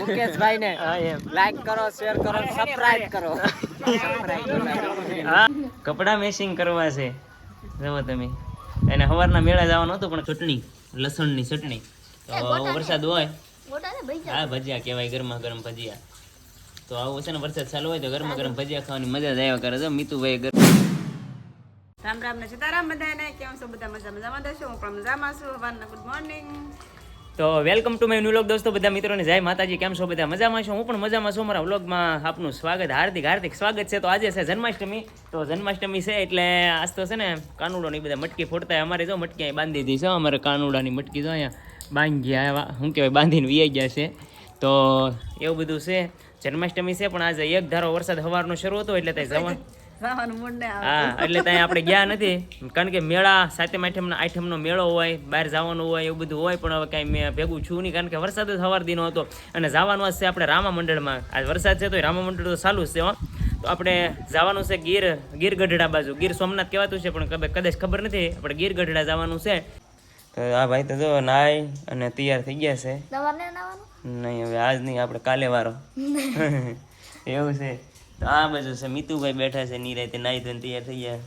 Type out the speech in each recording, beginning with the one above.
મુકેશભાઈ ને લાઈક કરો શેર કરો સબસ્ક્રાઇબ કરો. હા. કપડા મેચિંગ કરવા છે. જુઓ તમે. એને સવારના મેળા જવાનું હતું પણ ચટણી લસણની ચટણી. તો વરસાદ હોય. હા ભજીયા કહેવાય ગરમા ગરમ ભજીયા. તો આવું છે ને વરસાદ ચાલુ હોય તો ગરમા ગરમ ભજીયા ખાવાની મજા જ આવ્યા કરે. છે મીતુભાઈ ગરમ રામ રામ ને સીતારામ બધાને. કેમ છો? બધા મજા મજામાં દશો હું પણ મજામાં છું. હવારના ગુડ મોર્નિંગ તો વેલકમ ટુ માય વ્લોગ દોસ્તો. બધા મિત્રોને જય માતાજી. કેમ છો બધા? મજામાં છો? હું પણ મજામાં છું. મારા વ્લોગમાં આપનું સ્વાગત હાર્દિક હાર્દિક સ્વાગત છે. તો આજે છે જન્માષ્ટમી. તો જન્માષ્ટમી છે એટલે આજ તો છે ને કાનુડો ની બધા મટકી ફોડતા હોય. અમારે જો મટકી અહીં બાંધી દીધી છે. અમારે કાનુડાની મટકી જો અહીંયા બાંધી ગયા શું કહેવાય? બાંધીને વીઆઈ ગયા છે. તો એવું બધું છે. જન્માષ્ટમી છે પણ આજે એક ધારો વરસાદ સવારનો શરૂ હતો એટલે ત્યાં જવાનું હા એટલે ત્યાં આપણે ગયા નથી. કારણ કે મેળા સાતમ આઠમનો આઠમનો મેળો હોય બહાર જવાનું હોય એવું બધું હોય પણ હવે કાંઈ મેં ભેગું છું નહીં કારણ કે વરસાદ જ સવાર દિનો હતો. અને જવાનું જ છે આપણે રામા મંડળમાં. આજ વરસાદ છે તો રામા મંડળ તો ચાલુ જ છે તો આપણે જવાનું છે ગીર ગીર ગઢડા બાજુ. ગીર સોમનાથ કહેવાતું છે પણ કદાચ કદાચ ખબર નથી. આપણે ગીર ગઢડા જવાનું છે. તો આ ભાઈ તો જો નાય અને તૈયાર થઈ ગયા છે. નહીં હવે આજ નહીં આપણે કાલે વારો. એવું છે. તો આ બાજુ છે મિતુભાઈ બેઠા છે નિરાતે નાઈ ધોઈને તૈયાર થઈ ગયા.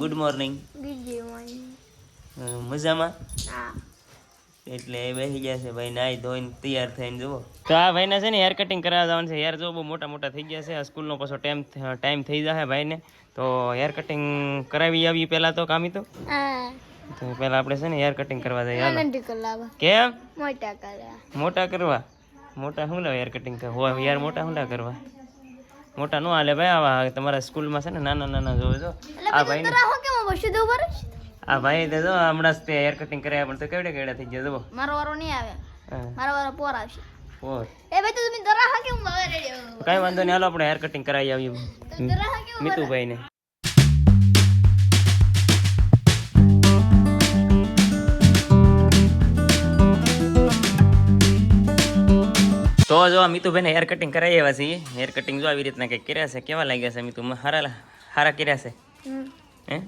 ગુડ મોર્નિંગ મજામાં? એટલે બેસી ગયા છે ભાઈ નાઈ ધોઈને તૈયાર થઈને જુઓ. તો આ ભાઈને છે ને હેર કટિંગ કરાવવા જવાનું છે. હેર જો બહુ મોટા મોટા થઈ ગયા છે. આ સ્કૂલનો પાછો ટાઈમ ટાઈમ થઈ જશે ભાઈને. તો હેર કટિંગ કરાવી આવી પહેલાં તો કામી તો. તો પહેલાં આપણે છે ને હેર કટિંગ કરવા જઈએ. કેમ? મોટા કરવા? મોટા શું લાવ હેર કટિંગ હોય યાર મોટા શું કરવા? મોટા નો હાલે ભાઈ આવા તમારા સ્કૂલમાં છે ને નાના નાના જોવે જો આ ભાઈ આ ભાઈ તો જો હમણાં તે હેર કટિંગ કર્યા પણ તો કેવડે કેવડે થઈ ગયા જો મારો વારો નહીં આવે. મારો વારો પોર આવશે. પોર. એ ભાઈ તો તમે દરા હા કેમ હવે રેડી કાઈ વાંધો નહીં હાલો આપણે હેર કટિંગ કરાવી આવીએ. દરા હા તો જો આ મિતુભાઈને હેર કટિંગ કરાવી આવ્યા છીએ. હેર કટિંગ જો આવી રીતના કંઈક કર્યા છે? કેવા લાગ્યા છે મિતુ? હારા હારા કર્યા છે? હે?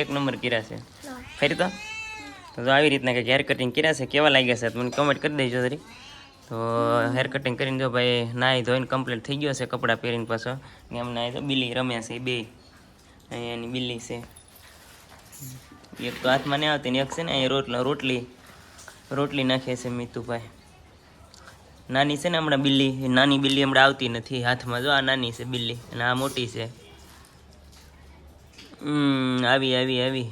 એક નંબર કર્યા છે? ફરી તો? તો જો આવી રીતના કંઈક હેર કટિંગ કર્યા છે? કેવા લાગ્યા છે? મને કમેન્ટ કરી દેજો જરી. તો હેર કટિંગ કરીને જો ભાઈ નાહી ધોઈને કમ્પ્લીટ થઈ ગયો છે કપડાં પહેરીને પાછો. ને એમ નાહી તો બિલ્લી રમ્યા છે બે. એની બિલ્લી છે. એક તો હાથમાં નહીં આવતી ને એક છે ને અહીંયા રોટલા રોટલી રોટલી નાખે છે મીતુભાઈ. નાની છે ને હમણાં બિલ્લી નાની બિલ્લી હમણાં આવતી નથી હાથમાં. જો આ નાની છે બિલ્લી, અને આ મોટી છે. આવી આવી આવી.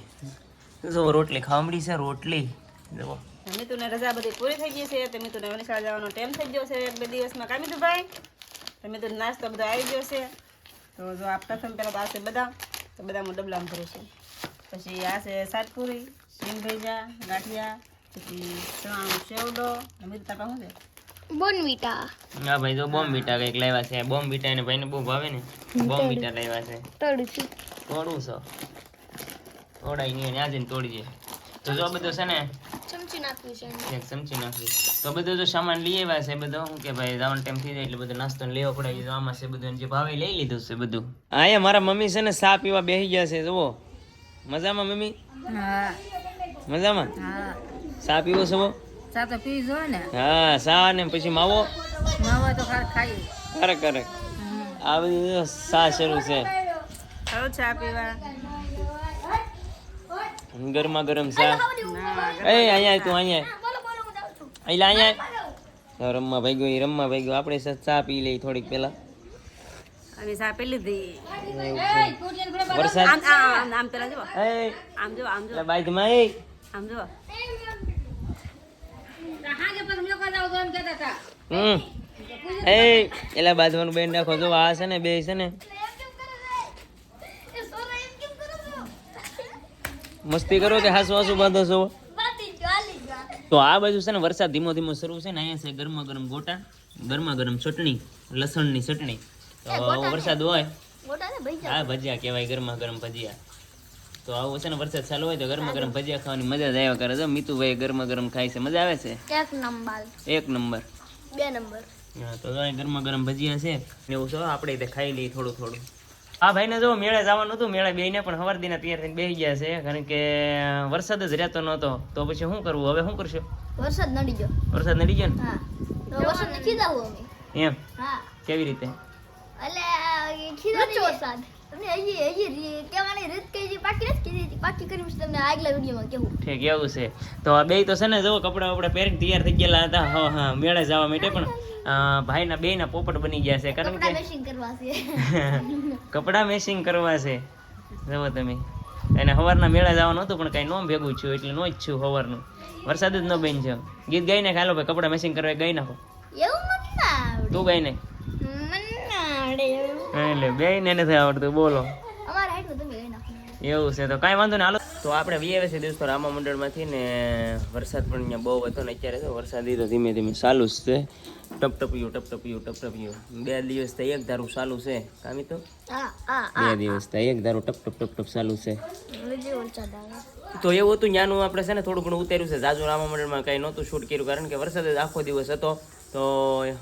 જો રોટલી ખાવમડી છે, રોટલી. જુઓ. મિતુને રજા બધી પૂરી થઈ ગઈ છે, તો મિતુને નિશાળ જવાનો ટાઈમ થઈ ગયો છે એક બે દિવસમાં. કામી તું ભાઈ તો મિતુને નાસ્તો બધો આવી ગયો છે. તો જો આ પ્રથમ પહેલાં પાસે બધા તો બધામાં ડબલામાં ભરું છું. પછી આ છે સાતપુરી સીમ ભેજા ગાંઠિયા, પછી ચણાનો સેવડો અને મિતુ તાપા શું છે? બોનવીટા ના ભાઈ જો બોમ્બ કંઈક કંઈક લાવ્યા છે. બોમ્બીટા એને ભાઈને બહુ ભાવે ને. બોમ્બીટા લાવ્યા છે. તોડું છું. તોડું છો. તોડાય નહીં અને આજે તોડી દે તો જો બધું છે ને ચમચી નાખવી છે એક ચમચી નાખી તો બધો જો સામાન લઈ આવ્યા છે બધો. શું કે ભાઈ રાવણ ટાઈમ થઈ જાય એટલે બધો નાસ્તો લેવો પડે. આમાં છે બધું જે ભાવે લઈ લીધું છે બધું. અહીંયા મારા મમ્મી છે ને સા પીવા બેસી ગયા છે જુઓ. મજામાં મમ્મી? મજામાં? સા પીવો છો ચા તો પી જો ને. હા સા ને પછી માવો. માવો તો ખાઈ કરે કરે આ બધું સા શરૂ છે. ચા પીવા. ગરમા ગરમ સા એ અહીંયા તું અહીંયા બોલો બોલો હું જાઉં છું. અહીંયા અહીંયા રમવા ભાઈ ગયો રમવા ભાઈ ગયો આપણે ચા પી લઈ થોડીક પેલા પી લીધી. વરસાદ? આમ આમ પેલા જો. આમ જો આમ જો. એટલે આમ જો. હમ. એ એલા બેન નાખો જો આ છે ને બે છે ને. મસ્તી કરો કે હાસુ હાસુ બાંધો છો. તો આ બાજુ છે ને વરસાદ ધીમો ધીમો શરૂ છે ને અહીંયા છે ગરમા ગરમ ગોટા ગરમા ગરમ ચટણી લસણની ચટણી. તો વરસાદ હોય. હા ભજીયા કહેવાય ગરમા ગરમ ભજીયા. તો આવું છે ને વરસાદ ચાલુ હોય તો ગરમ ગરમ ભજીયા ખાવાની મજા જ આવ્યા કરે છે. મીતુભાઈ ગરમ ગરમ ખાય છે. મજા આવે છે? એક નંબર. એક નંબર. બે નંબર. હા તો ગરમા ગરમ ભજીયા છે. ને એવું છો આપણે તે ખાઈ લઈએ થોડું થોડું. હા ભાઈને જો મેળે જવાનું હતું મેળે બેને પણ સવાર દીના તૈયાર થઈને બેસી ગયા છે. કારણ કે વરસાદ જ રહેતો નહોતો. તો પછી શું કરવું? હવે શું કરશો? વરસાદ નડી ગયો. વરસાદ નડી ગયો હા. વરસાદ નથી જવું અમે. એમ? હા. કેવી રીતે? એટલે વરસાદ. તમને હજી હજી કહેવાની રીત કઈ જે પાકી નથી કીધી હતી. કરી પછી તમને આગલા વિડીયોમાં કેવું. ઠીક એવું છે. તો આ બે તો છે ને જો કપડા વપડા પહેરીને તૈયાર થઈ ગયેલા હતા. હા હા મેળે જવા માટે પણ ભાઈના બેયના પોપટ બની ગયા છે. કારણ કે કપડા મેશિંગ કરવા છે. જવો તમે. સવારના મેળા જવાનું હતું પણ કાંઈ નોમ ભેગું છું એટલે નો જ છું સવારનું વરસાદ જ ન બેન છે. ગીત ગાઈને ખાલો ભાઈ કપડા મેશિંગ કરવા ગઈ નાખો. તું મને ના આવડે બે ને. એટલે નથી આવડતું બોલો. એવું છે તો કાંઈ વાંધો નહીં. હાલો. તો આપણે વીએ છે દોસ્તો રામા મંડળમાંથી ને વરસાદ પણ અહીંયા બહુ હતો ને અત્યારે તો વરસાદ તો ધીમે ધીમે ચાલુ જ છે. ટપ ટપિયું ટપ ટપિયું ટપ ટપિયું બે દિવસ તો એક ધારું ચાલુ છે. કામી તો બે દિવસ તો એક ધારું ટપ ટપ ટપ ટપ ચાલુ છે. તો એવું હતું જ્ઞાનું આપણે છે ને થોડું ઘણું ઉતાર્યું છે. જાજુ રામા મંડળમાં કાંઈ નહોતું શૂટ કર્યું કારણ કે વરસાદ જ આખો દિવસ હતો. તો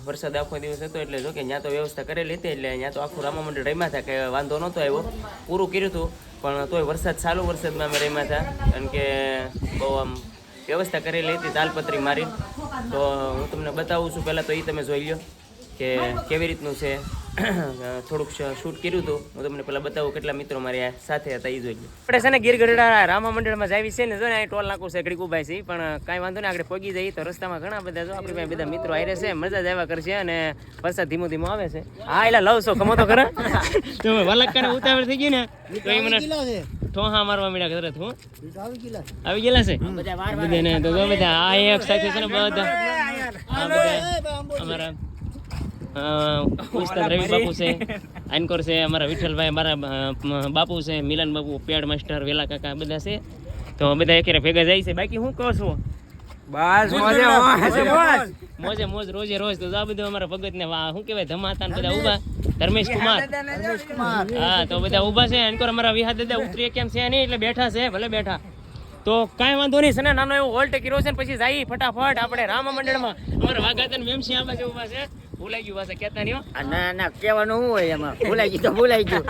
વરસાદ આખો દિવસ હતો એટલે જો કે ત્યાં તો વ્યવસ્થા કરેલી હતી એટલે ત્યાં તો આખું રામા મંડળ રમ્યા હતા કે વાંધો નહોતો આવ્યો. પૂરું કર્યું હતું, પણ તોય વરસાદ ચાલુ વરસાદમાં અમે રમ્યા હતા. કારણ કે બહુ આમ વ્યવસ્થા કરેલી હતી, તાલપત્રી મારી તો હું તમને બતાવું છું, પહેલાં તો એ તમે જોઈ લો કે કેવી રીતનું છે? થોડુંક શૂટ કર્યું હતું હું તમને પેલા બતાવું કેટલા મિત્રો મારી આ સાથે હતા એ જોઈ આપણે છે ને ગીરગઢડા રામા મંડળમાં જાવી છે ને જો ને અહીં ટોલ નાખું છે ઘડીક ઊભા છે પણ કાંઈ વાંધો નહીં આપણે પહોંચી જઈએ તો રસ્તામાં ઘણા બધા જો આપણી પાસે બધા મિત્રો આવી છે મજા જ આવ્યા કરશે અને વરસાદ ધીમો ધીમો આવે છે. હા એટલે લવ છો કમો તો ખરા. તમે વલક્કાને ઉતાવળ થઈ ગયું ને તો એ મને ઠોહા મારવા મળ્યા કદરત હું? આવી ગયેલા છે. બધાને તો બધા આ એક સાથે છે ને બધા. અમારા ઉસ્તાદ રવિ બાપુ છે. આનકોર છે અમારા વિઠ્ઠલભાઈ મારા બાપુ છે મિલન બાપુ પેડ માસ્ટર વેલા કાકા બધા છે. તો બધા એકેરે ભેગા જાય છે. બાકી હું કહો છું? બસ મોજે મોજ મોજે મોજ. રોજે રોજ. તો આ બધું અમારા ભગત ને શું કહેવાય ધમાતા ને બધા ઊભા ધર્મેશ કુમાર. હા તો બધા ઊભા છે. આનકોર અમારા વિહા દાદા ઉતરી કેમ છે નહીં એટલે બેઠા છે ભલે બેઠા. તો કાંઈ વાંધો નહીં છે ને? નાનો એવો હોલ્ટ કર્યો છે પછી જાય ફટાફટ આપણે રામા મંડળમાં અમારા વાઘાતન મેમસી આ બાજુ ઊભા છે. ભૂલાઈ ગયું પાસે કેતા નહીં હો. ના ના કેવાનું શું હોય એમાં? ભૂલાઈ ગયું તો ભૂલાઈ ગયું.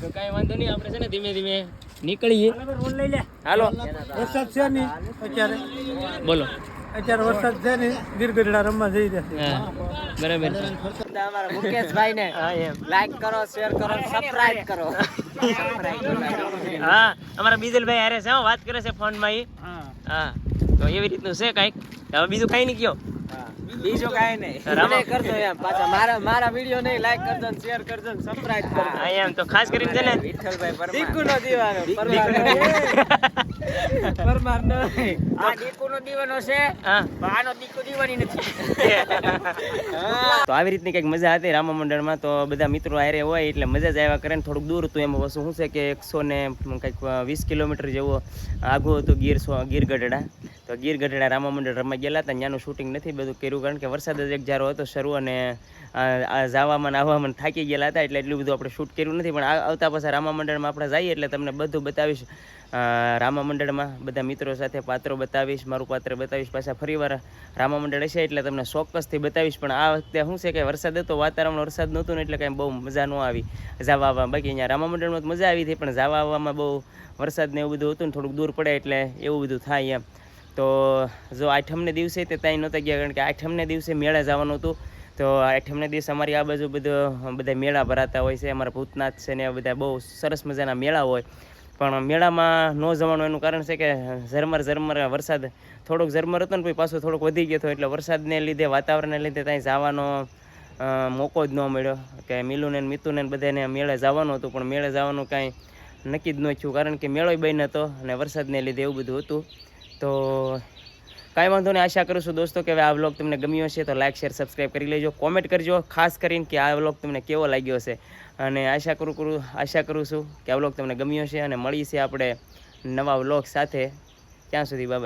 તો કાંઈ વાંધો નહીં આપણે છે ને ધીમે ધીમે નીકળીએ. હાલો. વરસાદ છે નહીં અત્યારે. બોલો. અત્યારે વરસાદ છે ને ગીરગઢડા રમવા જઈ રહ્યા બરાબર અમારા મુકેશભાઈ ને લાઈક કરો શેર કરો સબસ્ક્રાઇબ કરો. હા અમારા બીજલભાઈ હારે છે હો, વાત કરે છે ફોનમાં હા તો એવી રીતનું છે કંઈક. હવે બીજું કઈ નહીં કયો. બીજું કાંઈ નહીં. રમે. કરજો એમ પાછા. મારા મારા વીડિયો નહીં લાઈક કરજો ને શેર કરજો ને સબસ્ક્રાઇબ કરજો. આ એમ તો ખાસ કરીને છે ને વિઠ્ઠલભાઈ પરમાર. દીકુનો દીવાનો પરમાર પરમાર નો આ દીકુનો દીવાનો છે હા. આનો દીકુ દીવાની નથી. તો આવી રીતની કંઈક મજા હતી રામા મંડળમાં? તો બધા મિત્રો હારે હોય એટલે મજા જ આવ્યા કરે ને થોડુંક દૂર હતું એમાં. વસ્તુ શું છે કે એકસો ને કંઈક વીસ કિલોમીટર જેવો આગું હતું ગીર ગીર ગઢડા. તો ગીર ગઢડા રામા મંડળ રમવા ગયેલા હતા, ત્યાંનું શૂટિંગ નથી બધું કર્યું, કારણ કે વરસાદ જ એક જારો હતો શરૂ અને જાવામાં આવવામાં થાકી ગયેલા હતા, એટલે એટલું બધું આપણે શૂટ કર્યું નથી, પણ આવતા પાછા રામા મંડળમાં આપણે જઈએ એટલે તમને બધું બતાવીશ. રામા મંડળમાં બધા મિત્રો સાથે પાત્રો બતાવીશ, મારું પાત્ર બતાવીશ, પાછા ફરીવાર રામા મંડળ હશે એટલે તમને ચોક્કસથી બતાવીશ, પણ આ વખતે શું છે કે વરસાદ હતો વાતાવરણ વરસાદ નહોતું ને એટલે કાંઈ બહુ મજા ન આવી. જવા આવવા, બાકી અહીંયા રામા મંડળમાં મજા આવી હતી, પણ જવા આવવામાં બહુ વરસાદ ને એવું બધું હતું ને થોડુંક દૂર પડે એટલે એવું બધું થાય એમ. તો જો આઠમને દિવસે તે ત્યાં નહોતા ગયા, કારણ કે આઠમને દિવસે મેળા જવાનું હતું. તો આઠમને દિવસે અમારી આ બાજુ બધું, બધા મેળા ભરાતા હોય છે, અમારા ભૂતનાથ છે ને બધા બહુ સરસ મજાના મેળા હોય. પણ મેળામાં ન જવાનું એનું કારણ છે કે ઝરમર ઝરમર વરસાદ, થોડોક ઝરમર હતો ને પછી પાછો થોડોક વધી ગયો હતો, એટલે વરસાદને લીધે, વાતાવરણને લીધે ત્યાં જવાનો મોકો જ ન મળ્યો. કે મિલુને મિતુને બધાને મેળે જવાનું હતું, પણ મેળે જવાનું કાંઈ નક્કી જ ન થયું, કારણ કે મેળો બન્યો હતો અને વરસાદને લીધે એવું બધું હતું. તો કાંઈ વાંધો નહીં, આશા કરું છું દોસ્તો કે આ વ્લોગ તમને ગમ્યો હશે, તો લાઇક શેર સબસ્ક્રાઈબ કરી લેજો. કોમેન્ટ કરજો, ખાસ કરીને કે આ વ્લોગ તમને કેવો લાગ્યો હશે. અને આશા કરું કરું, આશા કરું છું કે આ વ્લોગ તમને ગમ્યો હશે અને છીએ આપણે નવા વ્લોગ સાથે. ત્યાં સુધી બાય